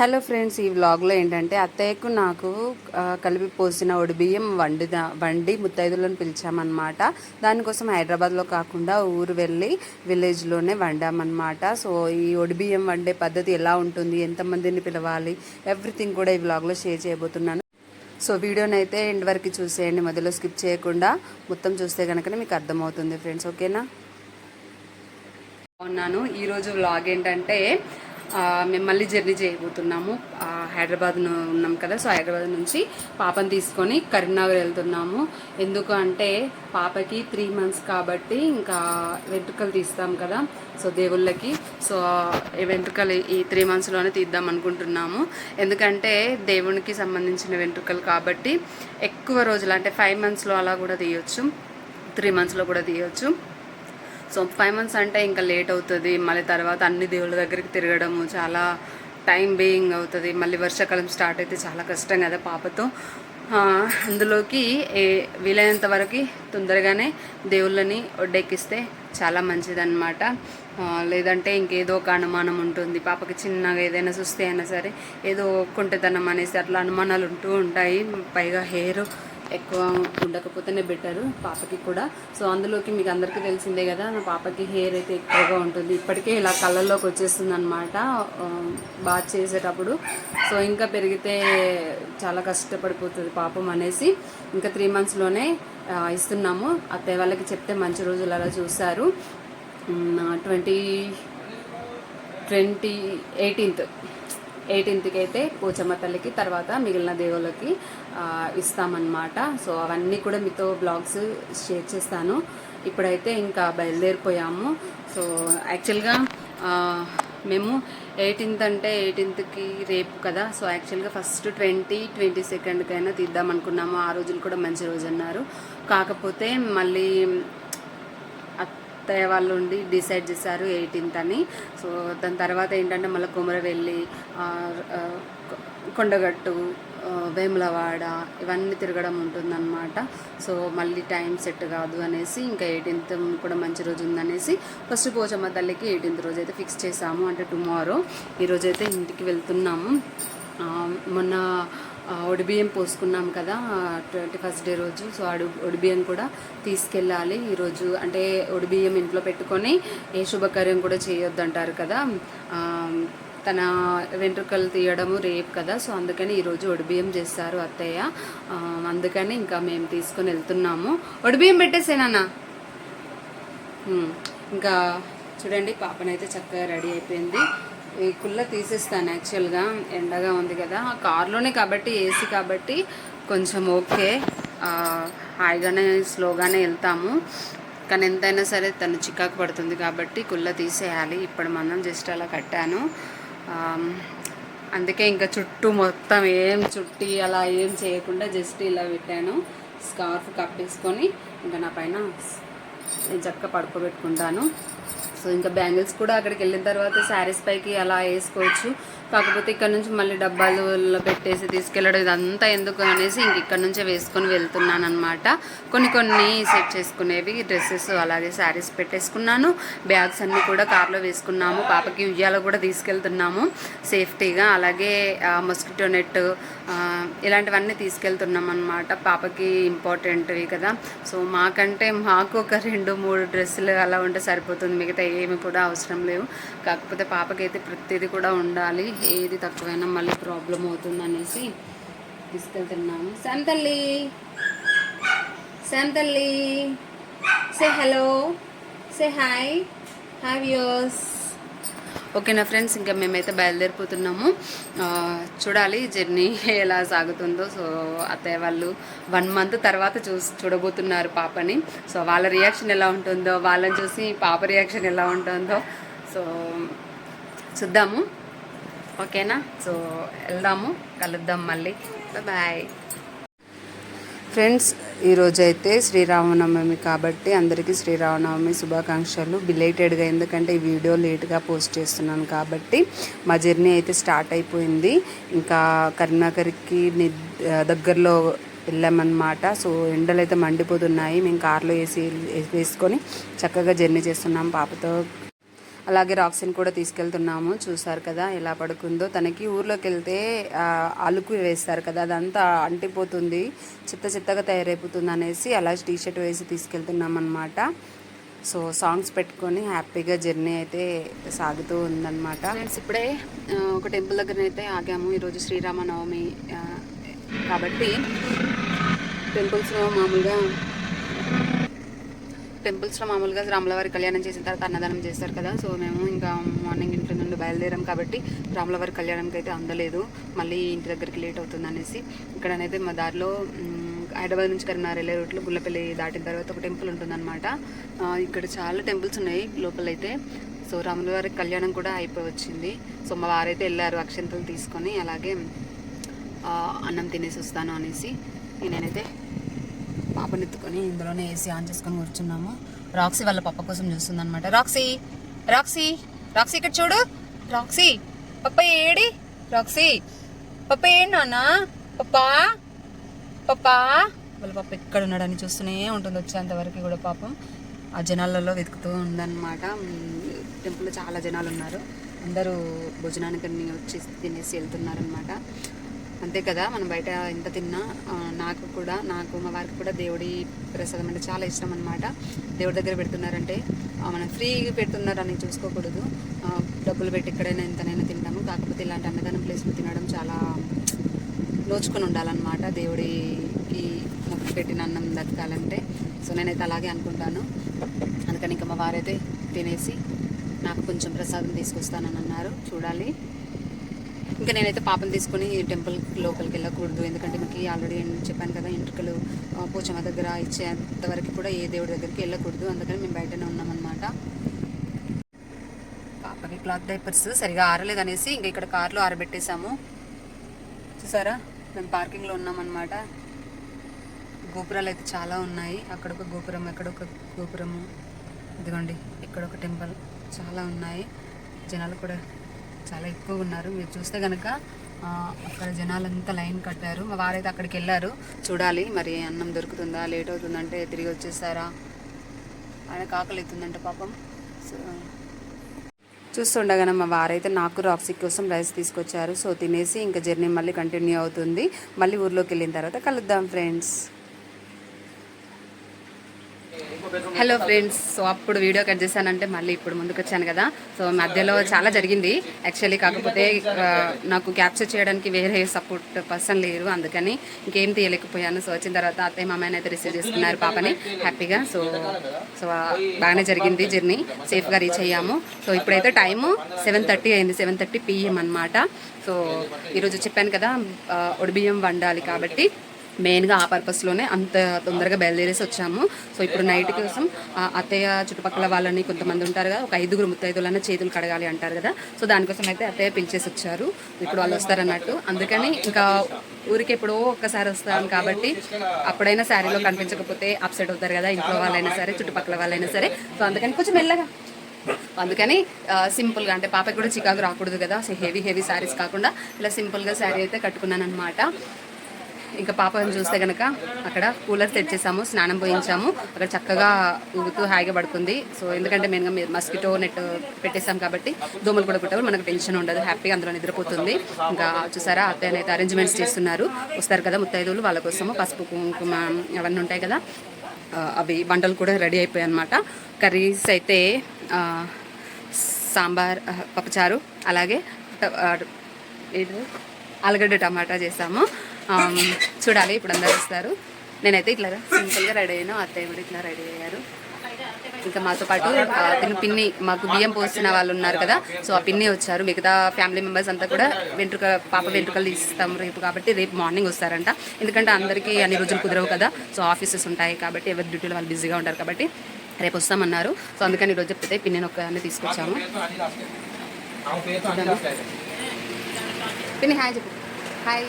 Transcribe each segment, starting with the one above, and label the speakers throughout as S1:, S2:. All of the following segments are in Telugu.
S1: హలో ఫ్రెండ్స్ ఈ వ్లాగ్లో ఏంటంటే అత్తయ్యకు నాకు కలిపి పోసిన బియ్యం వండి వండి ముత్తైదులను పిలిచామన్నమాట. దానికోసం హైదరాబాద్లో కాకుండా ఊరు వెళ్ళి విలేజ్లోనే వండామన్నమాట. సో ఈ బియ్యం వండే పద్ధతి ఎలా ఉంటుంది ఎంతమందిని పిలవాలి ఎవ్రీథింగ్ కూడా ఈ వ్లాగ్లో షేర్ చేయబోతున్నాను. సో వీడియోని అయితే ఎండ్ వరకు చూసేయండి మధ్యలో స్కిప్ చేయకుండా. మొత్తం చూస్తే కనుక మీకు అర్థమవుతుంది ఫ్రెండ్స్ ఓకేనా? ఉన్నాను ఈరోజు వ్లాగ్ ఏంటంటే మేము మళ్ళీ జర్నీ చేయబోతున్నాము. హైదరాబాద్ ఉన్నాం కదా సో హైదరాబాద్ నుంచి పాపను తీసుకొని కరీంనగర్ వెళ్తున్నాము. ఎందుకు అంటే పాపకి త్రీ మంత్స్ కాబట్టి ఇంకా వెంట్రుకలు తీస్తాం కదా సో దేవుళ్ళకి. సో ఈ వెంట్రుకలు ఈ త్రీ మంత్స్లోనే తీద్దాం అనుకుంటున్నాము. ఎందుకంటే దేవునికి సంబంధించిన వెంట్రుకలు కాబట్టి ఎక్కువ రోజులు అంటే ఫైవ్ మంత్స్లో అలా కూడా తీయొచ్చు. త్రీ మంత్స్లో కూడా తీయొచ్చు. సో ఫైవ్ మంత్స్ అంటే ఇంకా లేట్ అవుతుంది. మళ్ళీ తర్వాత అన్ని దేవుళ్ళ దగ్గరికి తిరగడము చాలా టైం బేయింగ్ అవుతుంది. మళ్ళీ వర్షాకాలం స్టార్ట్ అయితే చాలా కష్టం కదా పాపతో. అందులోకి ఏ వీలైనంత వరకు తొందరగానే దేవుళ్ళని ఒడ్డెక్కిస్తే చాలా మంచిదన్నమాట. లేదంటే ఇంకేదో ఒక అనుమానం ఉంటుంది. పాపకి చిన్నగా ఏదైనా చూస్తే అయినా సరే ఏదో కుంటతనం అనేసి అట్లా అనుమానాలు ఉంటూ ఉంటాయి. పైగా హెయిర్ ఎక్కువ ఉండకపోతేనే బెటరు పాపకి కూడా. సో అందులోకి మీకు అందరికీ తెలిసిందే కదా నా పాపకి హెయిర్ అయితే ఎక్కువగా ఉంటుంది. ఇప్పటికే ఇలా కళ్ళల్లోకి వచ్చేస్తుంది అనమాట బాగా చేసేటప్పుడు. సో ఇంకా పెరిగితే చాలా కష్టపడిపోతుంది పాపం అనేసి. ఇంకా త్రీ మంత్స్లోనే ఇస్తున్నాము. అత్తయ్య వాళ్ళకి చెప్తే మంచి రోజులు అలా చూశారు. ట్వంటీ ట్వంటీ ఎయిటీన్త్ ఎయిటీన్త్కి అయితే పోచమ్మ తల్లికి తర్వాత మిగిలిన దేవుళ్ళకి ఇస్తామన్నమాట. సో అవన్నీ కూడా మీతో బ్లాగ్స్ షేర్ చేస్తాను. ఇప్పుడైతే ఇంకా బయలుదేరిపోయాము. సో యాక్చువల్గా మేము ఎయిటీన్త్ అంటే ఎయిటీన్త్కి రేపు కదా. సో యాక్చువల్గా ఫస్ట్ ట్వంటీ ట్వంటీ సెకండ్కైనా తీద్దాం అనుకున్నాము ఆ రోజులు కూడా మంచి రోజు అన్నారు. కాకపోతే మళ్ళీ అత్తయ్య వాళ్ళు ఉండి డిసైడ్ చేశారు ఎయిటీన్త్ అని. సో దాని తర్వాత ఏంటంటే మళ్ళీ కుమరవెల్లి కొండగట్టు వేములవాడ ఇవన్నీ తిరగడం ఉంటుందన్నమాట. సో మళ్ళీ టైం సెట్ కాదు అనేసి ఇంకా ఎయిటీన్త్ కూడా మంచి రోజు ఉందనేసి ఫస్ట్ పోచమ్మ తల్లికి ఎయిటీన్త్ రోజు అయితే ఫిక్స్ చేసాము అంటే టుమారో ఈరోజైతే ఇంటికి వెళ్తున్నాము. మొన్న ఒడిబియ్యం పోసుకున్నాం కదా ట్వంటీ ఫస్ట్ డే రోజు. సో అడు ఒడిబియ్యం కూడా తీసుకెళ్ళాలి ఈరోజు. అంటే ఒడిబియ్యం ఇంట్లో పెట్టుకొని ఏ శుభకార్యం కూడా చేయొద్దు అంటారు కదా తన వెంట్రుకలు తీయడము రేపు కదా. సో అందుకని ఈరోజు ఒడిబియ్యం చేస్తారు అత్తయ్య. అందుకని ఇంకా మేము తీసుకొని వెళ్తున్నాము. ఒడిబియ్యం పెట్టేసేనా ఇంకా చూడండి పాపనైతే చక్కగా రెడీ అయిపోయింది. ఈ కుల్ల తీసేస్తాను యాక్చువల్గా. ఎండగా ఉంది కదా. కార్లోనే కాబట్టి ఏసీ కాబట్టి కొంచెం ఓకే. హాయిగానే స్లోగానే వెళ్తాము. కానీ ఎంతైనా సరే తను చికాకు పడుతుంది కాబట్టి కుల్ల తీసేయాలి. ఇప్పుడు మనం జస్ట్ అలా కట్టాను. అందుకే ఇంకా చుట్టూ మొత్తం ఏం చుట్టి అలా ఏం చేయకుండా జస్ట్ ఇలా పెట్టాను. స్కార్ఫ్ కప్పేసుకొని ఇంకా నా పైన చక్క చక్కగా పడుకోబెట్టుకుంటాను. సో ఇంకా బ్యాంగిల్స్ కూడా అక్కడికి వెళ్ళిన తర్వాత శారీస్ పైకి అలా వేసుకోవచ్చు. కాకపోతే ఇక్కడ నుంచి మళ్ళీ డబ్బాలలో పెట్టేసి తీసుకెళ్ళడం ఇదంతా ఎందుకు అనేసి ఇంక ఇక్కడ నుంచే వేసుకొని వెళ్తున్నాను అనమాట కొన్ని కొన్ని సెట్ చేసుకునేవి డ్రెస్సెస్ అలాగే శారీస్ పెట్టేసుకున్నాను. బ్యాగ్స్ అన్నీ కూడా కార్లో వేసుకున్నాము. పాపకి ఉయ్యాల కూడా తీసుకెళ్తున్నాము. సేఫ్టీగా అలాగే మస్కిటో నెట్ ఇలాంటివన్నీ తీసుకెళ్తున్నాం అనమాట పాపకి ఇంపార్టెంట్వి కదా. సో మాకంటే మాకు ఒక రెండు మూడు డ్రెస్సులు అలా ఉంటే సరిపోతుంది. మిగతా ఏమి కూడా అవసరం లేవు. కాకపోతే పాపకైతే ప్రతిదీ కూడా ఉండాలి. ఏది తక్కువైనా మళ్ళీ ప్రాబ్లం అవుతుంది అనేసి తీసుకెళ్తున్నాము. Shanthalli! Shanthalli! Say hello say hi hi yours ఓకేనా ఫ్రెండ్స్ ఇంకా మేమైతే బయలుదేరిపోతున్నాము. చూడాలి జర్నీ ఎలా సాగుతుందో. సో అత్తయ్య వాళ్ళు వన్ మంత్ తర్వాత చూ చూడబోతున్నారు పాపని. సో వాళ్ళ రియాక్షన్ ఎలా ఉంటుందో వాళ్ళని చూసి పాప రియాక్షన్ ఎలా ఉంటుందో. సో చూద్దాము. ఓకేనా? సో వెళ్దాము కలుద్దాం మళ్ళీ. బాయ్. ఫ్రెండ్స్ ఈరోజు అయితే శ్రీరామనవమి కాబట్టి అందరికీ శ్రీరామనవమి శుభాకాంక్షలు. బిలేటెడ్గా ఎందుకంటే ఈ వీడియో లేట్గా పోస్ట్ చేస్తున్నాను కాబట్టి మా జర్నీ అయితే స్టార్ట్ అయిపోయింది. ఇంకా కరీంనగర్కి దగ్గరలో వెళ్ళామన్నమాట. సో ఎండలు అయితే మండిపోతున్నాయి. మేము కార్లో వేసి వేసుకొని చక్కగా జర్నీ చేస్తున్నాం. పాపతో అలాగే రాక్సిన్ కూడా తీసుకెళ్తున్నాము. చూసారు కదా ఎలా పడుకుందో. తనకి ఊర్లోకి వెళ్తే అలుకు వేస్తారు కదా అదంతా అంటిపోతుంది. చిత్త చిత్తగా తయారైపోతుంది అనేసి అలా టీ షర్ట్ వేసి తీసుకెళ్తున్నాం అనమాట సో సాంగ్స్ పెట్టుకొని హ్యాపీగా జర్నీ అయితే సాగుతూ ఉందన్నమాట. ఫ్రెండ్స్ ఇప్పుడే ఒక టెంపుల్ దగ్గర అయితే ఆగాము. ఈరోజు శ్రీరామనవమి కాబట్టి టెంపుల్స్లో మామూలుగా టెంపుల్స్లో మామూలుగా రాములవారి కళ్యాణం చేసిన తర్వాత అన్నదానం చేస్తారు కదా. సో మేము ఇంకా మార్నింగ్ ఇంటి నుండి బయలుదేరాం కాబట్టి రాములవారి కళ్యాణంకి అయితే అందలేదు. మళ్ళీ ఇంటి దగ్గరికి లేట్ అవుతుంది అనేసి. ఇక్కడనైతే మా దారిలో హైదరాబాద్ నుంచి కరీంనగర్ వెళ్ళే రూట్లో గుల్లపల్లి దాటిన తర్వాత ఒక టెంపుల్ ఉంటుందన్నమాట. ఇక్కడ చాలా టెంపుల్స్ ఉన్నాయి లోపలైతే. సో రాములవారి కళ్యాణం కూడా అయిపోయి వచ్చింది సో మా వారైతే వెళ్ళారు అక్షంతలు తీసుకొని అలాగే అన్నం తినేసి వస్తాను అనేసి. నేనైతే పాపని ఎత్తుకొని ఇందులోనే ఏసీ ఆన్ చేసుకొని కూర్చున్నాము. రాక్సీ వాళ్ళ పప్ప కోసం చూస్తుంది అనమాట రాక్సీ రాక్సీ రాక్సీ ఇక్కడ చూడు. రాక్సీ పప్ప ఏడి? రాక్సీ పప్ప ఏంటి నాన్న? పప్పా పప్పా వాళ్ళ పప్ప ఎక్కడ ఉన్నాడని చూస్తూనే ఉంటుంది వచ్చేంత వరకు కూడా పాపం. ఆ జనాలలో వెతుకుతూ ఉందన్నమాట. టెంపుల్లో చాలా జనాలు ఉన్నారు. అందరూ భోజనానికి అన్ని వచ్చి తినేసి వెళ్తున్నారనమాట అంతే కదా మనం బయట ఎంత తిన్నా నాకు కూడా నాకు మా వారికి కూడా దేవుడి ప్రసాదం అంటే చాలా ఇష్టం అనమాట దేవుడి దగ్గర పెడుతున్నారంటే మనం ఫ్రీగా పెడుతున్నారని చూసుకోకూడదు. డబ్బులు పెట్టి ఎక్కడైనా ఎంతనైనా తింటాము. కాకపోతే ఇలాంటి అన్నదానం ప్లేస్లో తినడం చాలా నోచుకొని ఉండాలన్నమాట. దేవుడికి మొక్కి పెట్టిన అన్నం దక్కాలంటే సో నేనైతే అలాగే అనుకుంటాను. అందుకని ఇంకా మా వారైతే తినేసి నాకు కొంచెం ప్రసాదం తీసుకొస్తానని అన్నారు. చూడాలి. ఇంకా నేనైతే పాపను తీసుకొని టెంపుల్ లోపలికి వెళ్ళకూడదు. ఎందుకంటే మనకి ఆల్రెడీ చెప్పాను కదా ఎంట్రుకలు పోచమ్మ దగ్గర ఇచ్చేంత వరకు కూడా ఏ దేవుడి దగ్గరికి వెళ్ళకూడదు. అందుకని మేము బయటనే ఉన్నామన్నమాట. పాపకి క్లాత్ డైపర్స్ సరిగా ఆరలేదు అనేసి ఇంకా ఇక్కడ కార్లో ఆరబెట్టేశాము. చూసారా? మేము పార్కింగ్లో ఉన్నామన్నమాట. గోపురాలు అయితే చాలా ఉన్నాయి. అక్కడ ఒక గోపురం ఎక్కడొక గోపురము. ఇదిగోండి ఇక్కడ ఒక టెంపుల్ చాలా ఉన్నాయి. జనాలు కూడా చాలా ఎక్కువ ఉన్నారు. మీరు చూస్తే కనుక అక్కడ జనాలంతా లైన్ కట్టారు. మా వారైతే అక్కడికి వెళ్ళారు. చూడాలి మరి అన్నం దొరుకుతుందా లేట్ అవుతుందంటే తిరిగి వచ్చేస్తారా? ఆయనకు ఆకలి అవుతుందంట పాపం. సో చూస్తుండగానే మా వారైతే నాకు రాక్సీ కోసం రైస్ తీసుకొచ్చారు. సో తినేసి ఇంకా జర్నీ మళ్ళీ కంటిన్యూ అవుతుంది. మళ్ళీ ఊర్లోకి వెళ్ళిన తర్వాత కలుద్దాం ఫ్రెండ్స్. హలో ఫ్రెండ్స్ సో అప్పుడు వీడియో కట్ చేశానంటే మళ్ళీ ఇప్పుడు ముందుకు వచ్చాను కదా. సో మధ్యలో చాలా జరిగింది. యాక్చువల్లీ కాకపోతే నాకు క్యాప్చర్ చేయడానికి వేరే సపోర్ట్ పర్సన్ లేరు అందుకని ఇంకేం తీయలేకపోయాను. సో వచ్చిన తర్వాత అత్తయ్య మామయ్య అయితే రిసీవ్ చేసుకున్నారు పాపని హ్యాపీగా. సో సో బాగానే జరిగింది జర్నీ సేఫ్గా రీచ్ అయ్యాము. సో ఇప్పుడైతే టైము సెవెన్ థర్టీ అయింది. సెవెన్ థర్టీ పిఎం అనమాట సో ఈరోజు చెప్పాను కదా ఒడిబియ్యం వండాలి కాబట్టి మెయిన్గా ఆ పర్పస్లోనే అంత తొందరగా బయలుదేరేసి వచ్చాము. సో ఇప్పుడు నైట్ కోసం అత్తయ్య చుట్టుపక్కల వాళ్ళని కొంతమంది ఉంటారు కదా ఒక ఐదుగురు ముత్తైదులన్న చేతులు కడగాలి అంటారు కదా. సో దానికోసం అయితే అత్తయ్య పిలిచేసి వచ్చారు. ఇప్పుడు వాళ్ళు వస్తారన్నట్టు. అందుకని ఇంకా ఊరికి ఎప్పుడో ఒక్కసారి వస్తాను కాబట్టి అప్పుడైనా శారీలో కనిపించకపోతే అప్సెట్ అవుతారు కదా ఇంట్లో వాళ్ళైనా సరే చుట్టుపక్కల వాళ్ళైనా సరే. సో అందుకని కొంచెం మెల్లగా. అందుకని సింపుల్గా అంటే పాపకి కూడా చికాకు రాకూడదు కదా. సో హెవీ హెవీ శారీస్ కాకుండా ఇలా సింపుల్గా శారీ అయితే కట్టుకున్నాను అనమాట ఇంకా పాపని చూస్తే కనుక అక్కడ కూలర్ తెచ్చేసాము స్నానం పోయించాము. అక్కడ చక్కగా ఊగుతూ హాయిగా పడుకుంది. సో ఎందుకంటే మెయిన్గా మస్కిటో నెట్ పెట్టేసాం కాబట్టి దోమలు కూడా కుట్టవు మనకు టెన్షన్ ఉండదు హ్యాపీగా అందులో నిద్రపోతుంది. ఇంకా చూసారా అత్తయ్య అయితే అరేంజ్మెంట్స్ చేస్తున్నారు. వస్తారు కదా ముత్తైదువులు వాళ్ళ కోసము పసుపు కుంకుమ అవన్నీ ఉంటాయి కదా. అవి వంటలు కూడా రెడీ అయిపోయాయి అనమాట కర్రీస్ అయితే సాంబార్ పప్పుచారు అలాగే ట- ఆలుగడ్డ టమాటా చేసాము చూడాలి ఇప్పుడు అందరు వస్తారు. నేనైతే ఇట్లా సింపుల్గా రెడీ అయ్యాను అత్తయ్య కూడా ఇట్లా రెడీ అయ్యారు. ఇంకా మాతో పాటు తిను పిన్ని మాకు బియ్యం పోసిన వాళ్ళు ఉన్నారు కదా సో ఆ పిన్ని వచ్చారు. మిగతా ఫ్యామిలీ మెంబర్స్ అంతా కూడా వెంట్రుక పాప వెంట్రుకలు తీస్తాం రేపు కాబట్టి రేపు మార్నింగ్ వస్తారంట. ఎందుకంటే అందరికీ అన్ని రోజులు కుదరవు కదా సో ఆఫీసెస్ ఉంటాయి కాబట్టి ఎవరి డ్యూటీలో వాళ్ళు బిజీగా ఉంటారు కాబట్టి రేపు వస్తామన్నారు. సో అందుకని ఈరోజు చెప్తే పిన్నిని ఒక్కదాన్ని తీసుకొచ్చాము. పిన్ని హాయ్ చెప్పు. హాయ్.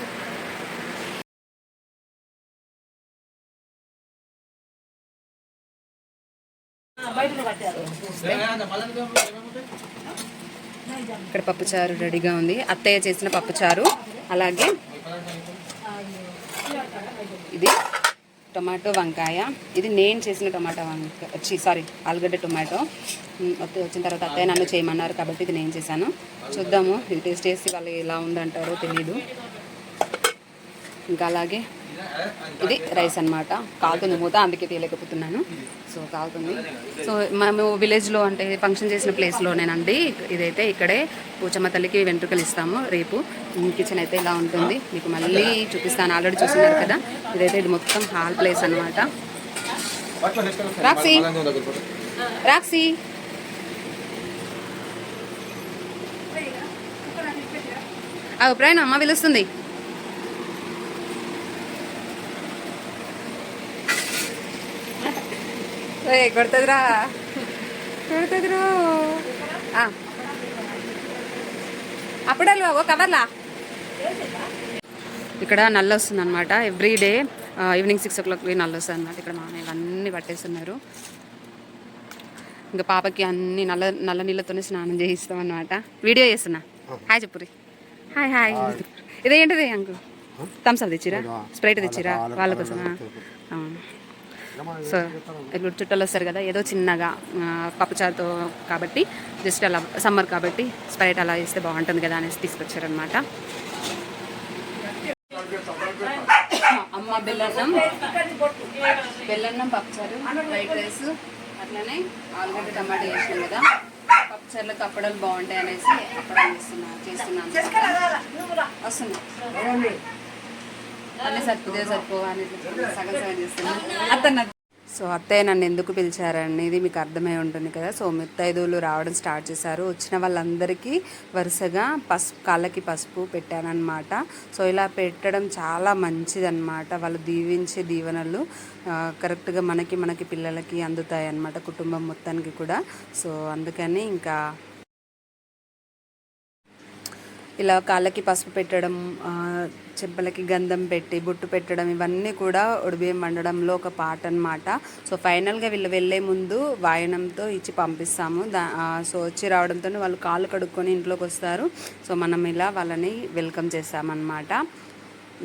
S1: ఇక్కడ పప్పుచారు రెడీగా ఉంది. అత్తయ్య చేసిన పప్పుచారు. అలాగే ఇది టొమాటో వంకాయ. ఇది నేను చేసిన టొమాటో వంకాయ వచ్చి సారీ ఆలుగడ్డ టొమాటో. వచ్చిన తర్వాత అత్తయ్య నన్ను చేయమన్నారు కాబట్టి ఇది నేను చేశాను. చూద్దాము ఇది టేస్ట్ చేసి వాళ్ళు ఎలా ఉందంటారో తెలీదు. ఇంకా అలాగే ఇది రైస్ అన్నమాట. కాలుతుంది మూత అందుకే తీయలేకపోతున్నాను. సో కాలుతుంది. సో మేము విలేజ్లో అంటే ఫంక్షన్ చేసిన ప్లేస్లోనేనండి. ఇదైతే ఇక్కడే పూచమ్మ తల్లికి వెంట్రుకలు ఇస్తాము రేపు. కిచెన్ అయితే ఇలా ఉంటుంది. మీకు మళ్ళీ చూపిస్తాను. ఆల్రెడీ చూసినారు కదా. ఇదైతే ఇది మొత్తం హాల్ ప్లేస్ అన్నమాట. రాక్సీ. రాక్సీ. అభిప్రాయం అమ్మ పిలుస్తుంది. ఏ కొడుతుందిరా. కొడుతుందిరా. ఆ. అప్పుడల్లు ఓ కవర్లా? ఇక్కడ నల్ల వస్తుంది అనమాట ఎవ్రీ డే ఈవినింగ్ సిక్స్ ఓ క్లాక్కి నల్ల వస్తుంది అనమాట ఇక్కడ మా ఇవన్నీ పట్టేస్తున్నారు. ఇంకా పాపకి అన్ని నల్ల నల్ల నీళ్ళతోనే స్నానం చేయిస్తాం అనమాట వీడియో చేస్తున్నా. హాయ్ చెప్పురి. హాయ్ హాయ్ ఇదేంటిది అంకుల్? థమ్స్ అప్ తెచ్చిరా? స్ప్రైట్ తెచ్చిరా? వాళ్ళ కోసమా అవును. సో ఇప్పుడు చుట్టాలు వస్తారు కదా ఏదో చిన్నగా పప్పుచారుతో కాబట్టి జస్ట్ అలా సమ్మర్ కాబట్టి స్ప్రైట్ అలా ఇస్తే బాగుంటుంది కదా అనేసి తీసుకొచ్చారనమాట అమ్మ బెల్లన్నం బెల్లన్నం పప్పుచారు వైట్ రైస్ అట్లనే ఆలుగడ్డ టమాటా చేసినాం కదా. పప్పుచారులకు అప్పడాలు బాగుంటాయి అనేసి అప్పడాలు చేస్తున్నా చేస్తున్నాను వస్తున్నా. అన్నీ సరిపోతే సరిపో అని సగం సగం చేస్తున్నాను అతను సో అత్తయ్య నన్ను ఎందుకు పిలిచారనేది మీకు అర్థమై ఉంటుంది కదా. సో ముత్తైదువులు రావడం స్టార్ట్ చేశారు. వచ్చిన వాళ్ళందరికీ వరుసగా పసుపు కాళ్ళకి పసుపు పెట్టానన్నమాట. సో ఇలా పెట్టడం చాలా మంచిదన్నమాట. వాళ్ళు దీవించే దీవెనలు కరెక్ట్గా మనకి మనకి పిల్లలకి అందుతాయి అన్నమాట కుటుంబం మొత్తానికి కూడా. సో అందుకని ఇంకా ఇలా కాళ్ళకి పసుపు పెట్టడం ఆ, చెంపలకి గంధం పెట్టి బొట్టు పెట్టడం ఇవన్నీ కూడా ఉడిబియ్యం వండడంలో ఒక పాట అనమాట సో ఫైనల్గా వీళ్ళు వెళ్ళే ముందు వాయనంతో ఇచ్చి పంపిస్తాము. దా సో వచ్చి రావడంతో వాళ్ళు కాళ్ళు కడుక్కొని ఇంట్లోకి వస్తారు. సో మనం ఇలా వాళ్ళని వెల్కమ్ చేస్తామన్నమాట.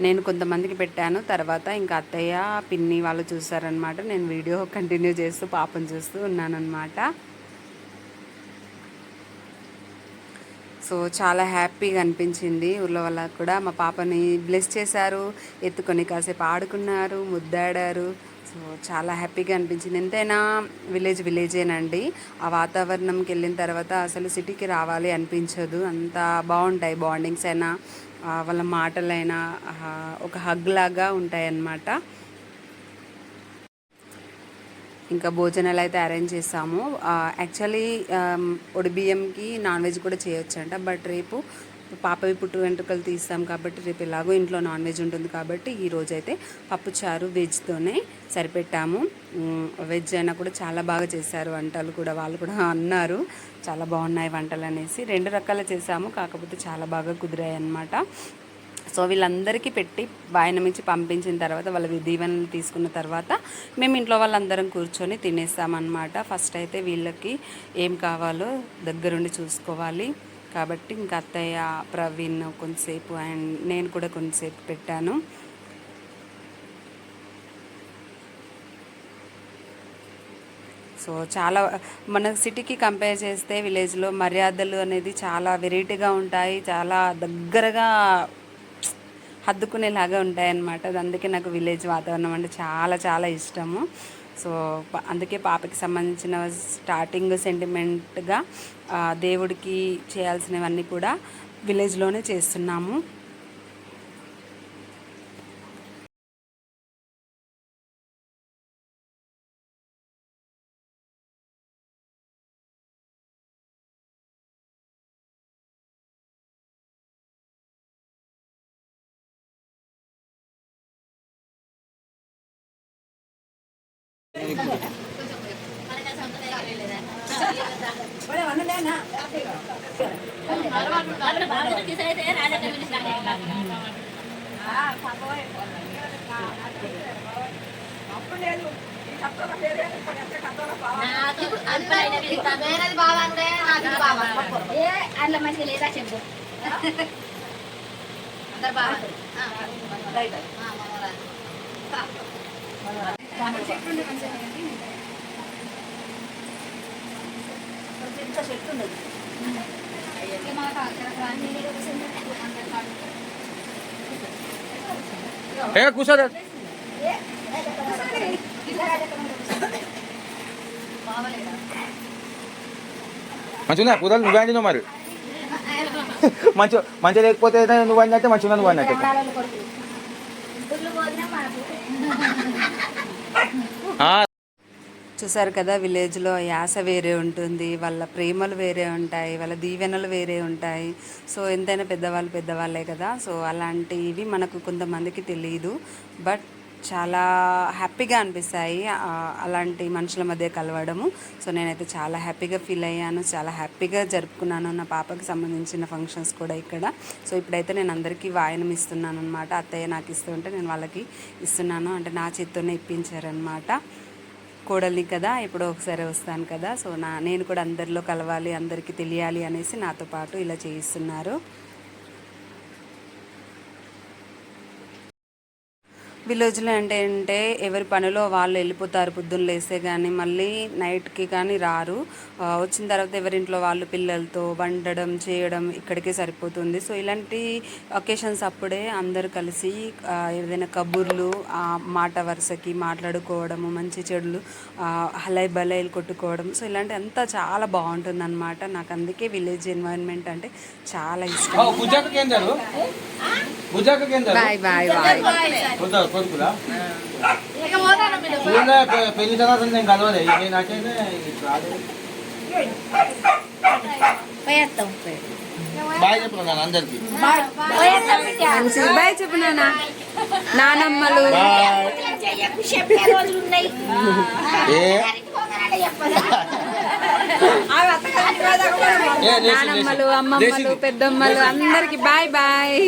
S1: నేను కొంతమందికి పెట్టాను. తర్వాత ఇంకా అత్తయ్య పిన్ని వాళ్ళు చూసారనమాట నేను వీడియో కంటిన్యూ చేస్తూ పాపం చూస్తూ ఉన్నానన్నమాట. సో చాలా హ్యాపీగా అనిపించింది ఊళ్ళో వాళ్ళకు కూడా. మా పాపని బ్లెస్ చేశారు ఎత్తుకొని కాసేపు ఆడుకున్నారు ముద్దాడారు. సో చాలా హ్యాపీగా అనిపించింది. ఎంతైనా విలేజ్ విలేజేనండి. ఆ వాతావరణంకి వెళ్ళిన తర్వాత అసలు సిటీకి రావాలి అనిపించదు. అంత బాగుంటాయి బాండింగ్స్ అయినా వాళ్ళ మాటలైనా ఒక హగ్ లాగా ఉంటాయి అన్నమాట ఇంకా భోజనాలు అయితే అరేంజ్ చేసాము యాక్చువల్లీ um, బియ్యంకి నాన్ వెజ్ కూడా చేయొచ్చంట. బట్ రేపు పాపవి పుట్టు వెంట్రుకలు తీస్తాం కాబట్టి రేపు ఎలాగో ఇంట్లో నాన్ వెజ్ ఉంటుంది కాబట్టి ఈ రోజైతే పప్పుచారు వెజ్తోనే సరిపెట్టాము. వెజ్ అయినా కూడా చాలా బాగా చేశారు వంటలు కూడా. వాళ్ళు కూడా అన్నారు చాలా బాగున్నాయి వంటలు అనేసి. రెండు రకాల చేసాము కాకపోతే చాలా బాగా కుదిరాయి అన్నమాట సో వీళ్ళందరికీ పెట్టి వాయనమించి పంపించిన తర్వాత వాళ్ళ దీవెనలు తీసుకున్న తర్వాత మేము ఇంట్లో వాళ్ళందరం కూర్చొని తినేస్తామన్నమాట. ఫస్ట్ అయితే వీళ్ళకి ఏం కావాలో దగ్గరుండి చూసుకోవాలి. కాబట్టి ఇంకా అత్తయ్య ప్రవీణ్ కొంతసేపు అండ్ నేను కూడా కొంతసేపు పెట్టాను. సో చాలా మన సిటీకి కంపేర్ చేస్తే విలేజ్లో మర్యాదలు అనేది చాలా వెరైటీగా ఉంటాయి. చాలా దగ్గరగా హద్దుకునేలాగా ఉంటాయన్నమాట. అందుకే నాకు విలేజ్ వాతావరణం అంటే చాలా చాలా ఇష్టము. సో అందుకే పాపకి సంబంధించిన స్టార్టింగ్ సెంటిమెంట్గా దేవుడికి చేయాల్సినవన్నీ కూడా విలేజ్లోనే చేస్తున్నాము.
S2: వేరేది
S3: మంచిగా లేదా చెప్పు
S2: అందరు బాగా ఇంత చెట్టు ఉన్నది
S4: ఏ కూర్చోదా. మంచిగా కూరలు నువ్వు వండినావు మరి. మంచి మంచి లేకపోతే నువ్వు వండినట్టే మంచిగా నువ్వు వండినట్టే
S1: చూసారు కదా విలేజ్లో యాస వేరే ఉంటుంది వాళ్ళ ప్రేమలు వేరే ఉంటాయి వాళ్ళ దీవెనలు వేరే ఉంటాయి. సో ఎంతైనా పెద్దవాళ్ళు పెద్దవాళ్ళే కదా. సో అలాంటివి మనకు కొంతమందికి తెలియదు బట్ చాలా హ్యాపీగా అనిపిస్తాయి అలాంటి మనుషుల మధ్య కలవడము. సో నేనైతే చాలా హ్యాపీగా ఫీల్ అయ్యాను చాలా హ్యాపీగా జరుపుకున్నాను నా పాపకి సంబంధించిన ఫంక్షన్స్ కూడా ఇక్కడ. సో ఇప్పుడైతే నేను అందరికీ వాయనం ఇస్తున్నాను అనమాట అత్తయ్య నాకు ఇస్తుంటే నేను వాళ్ళకి ఇస్తున్నాను. అంటే నా చేత్తోనే ఇప్పించారనమాట కోడల్ని కదా ఇప్పుడు ఒకసారి వస్తాను కదా. సో నా నేను కూడా అందరిలో కలవాలి అందరికీ తెలియాలి అనేసి నాతో పాటు ఇలా చేయిస్తున్నారు. విలేజ్లో అంటే ఏంటంటే ఎవరి పనిలో వాళ్ళు వెళ్ళిపోతారు పొద్దున్న లేస్తే కానీ మళ్ళీ నైట్కి కానీ రారు. వచ్చిన తర్వాత ఎవరింట్లో వాళ్ళు పిల్లలతో వండడం చేయడం ఇక్కడికే సరిపోతుంది. సో ఇలాంటి ఒకేషన్స్ అప్పుడే అందరూ కలిసి ఏదైనా కబుర్లు ఆ మాట వరుసకి మాట్లాడుకోవడము మంచి చెడులు ఆ, హలై బలైలు కొట్టుకోవడం. సో ఇలాంటి అంతా చాలా బాగుంటుంది అనమాట నాకు అందుకే విలేజ్ ఎన్వైరన్మెంట్ అంటే చాలా ఇష్టం. Bye bye bye.
S4: కొడుకులా? పెళ్ళి తర్వాత నేను కలవలే. నాకైతే బాయ్ అందరికి.
S2: పోయేస్తాం బిడ్డ.
S1: మంచిది. బాయ్ చెప్పు నాన్న. నానమ్మలు.
S2: చెప్పే.
S1: నానమ్మలు అమ్మమ్మలు పెద్దమ్మలు అందరికి బాయ్ బాయ్.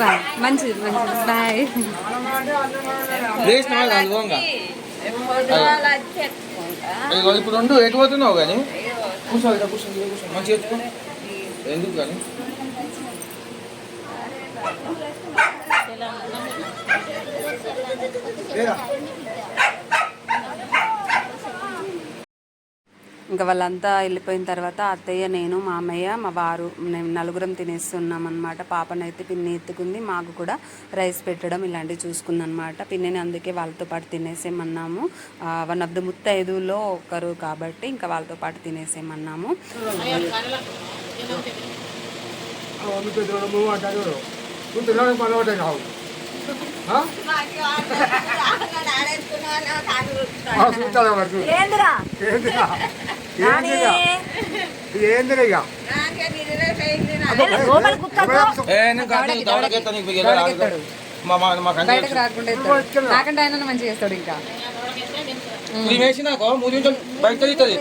S1: బాయ్ మంచిది. మంచిది బాయ్
S4: అనుభవంగా ఇదిగో ఇప్పుడు ఉండు ఎటు పోతున్నావు కానీ. కూర్చో ఇక్కడ కూర్చో కూర్చో. మంచిగా ఎత్తుకో ఎందుకు కానీ?
S1: ఇంకా వాళ్ళంతా వెళ్ళిపోయిన తర్వాత అత్తయ్య నేను మామయ్య మా వారు మేము నలుగురం తినేస్తున్నాం అనమాట పాపనైతే పిన్ని ఎత్తుకుంది. మాకు కూడా రైస్ పెట్టడం ఇలాంటివి చూసుకుందనమాట పిన్నిని అందుకే వాళ్ళతో పాటు తినేసేమన్నాము వన్ ఆఫ్ ద ముత్తైదులో ఒకరు కాబట్టి ఇంకా వాళ్ళతో పాటు తినేసేమన్నాము
S2: ఏందిరా?
S5: ఏందిరా ఇక?
S4: కాదు రాదు.
S1: బయటకు రాకుండా. నాకంటే ఆయన మంచిగా చేస్తాడు ఇంకా.
S4: క్రీమ్ వేసినాకో మూడు నిమిషాలు బయట తీస్తుంది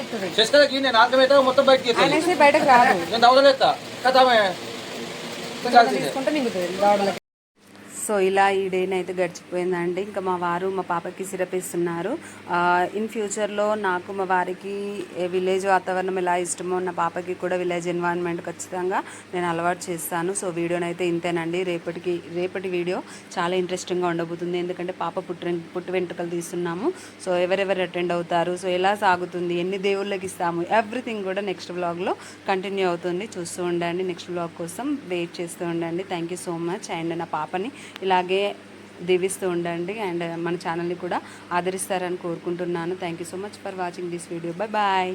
S4: నేను మొత్తం
S1: అనేసి బయటకు రాదు.
S4: నేను దవడలేస్తా
S1: తీసుకుంటే దవడలకి. సో ఇలా ఈ డేని అయితే గడిచిపోయిందండి. ఇంకా మా వారు మా పాపకి సిరప్ ఇస్తున్నారు. ఇన్ ఫ్యూచర్లో నాకు మా వారికి విలేజ్ వాతావరణం ఎలా ఇష్టమో నా పాపకి కూడా విలేజ్ ఎన్వైరన్మెంట్ ఖచ్చితంగా నేను అలవాటు చేస్తాను. సో వీడియోనైతే ఇంతేనండి. రేపటికి రేపటి వీడియో చాలా ఇంట్రెస్టింగ్గా ఉండబోతుంది. ఎందుకంటే పాప పుట్టి పుట్టి వెంట్రుకలు తీస్తున్నాము. సో ఎవరెవరు అటెండ్ అవుతారు? సో ఎలా సాగుతుంది? ఎన్ని దేవుళ్ళకి ఇస్తాము? ఎవ్రీథింగ్ కూడా నెక్స్ట్ వ్లాగ్లో కంటిన్యూ అవుతుంది. చూస్తూ ఉండండి. నెక్స్ట్ బ్లాగ్ కోసం వెయిట్ చేస్తూ ఉండండి. Thank you so much and నా పాపని ఇలాగే దీవిస్తూ ఉండండి అండ్ మన ఛానల్ని కూడా ఆదరిస్తారని కోరుకుంటున్నాను. Thank you so much for watching this video bye bye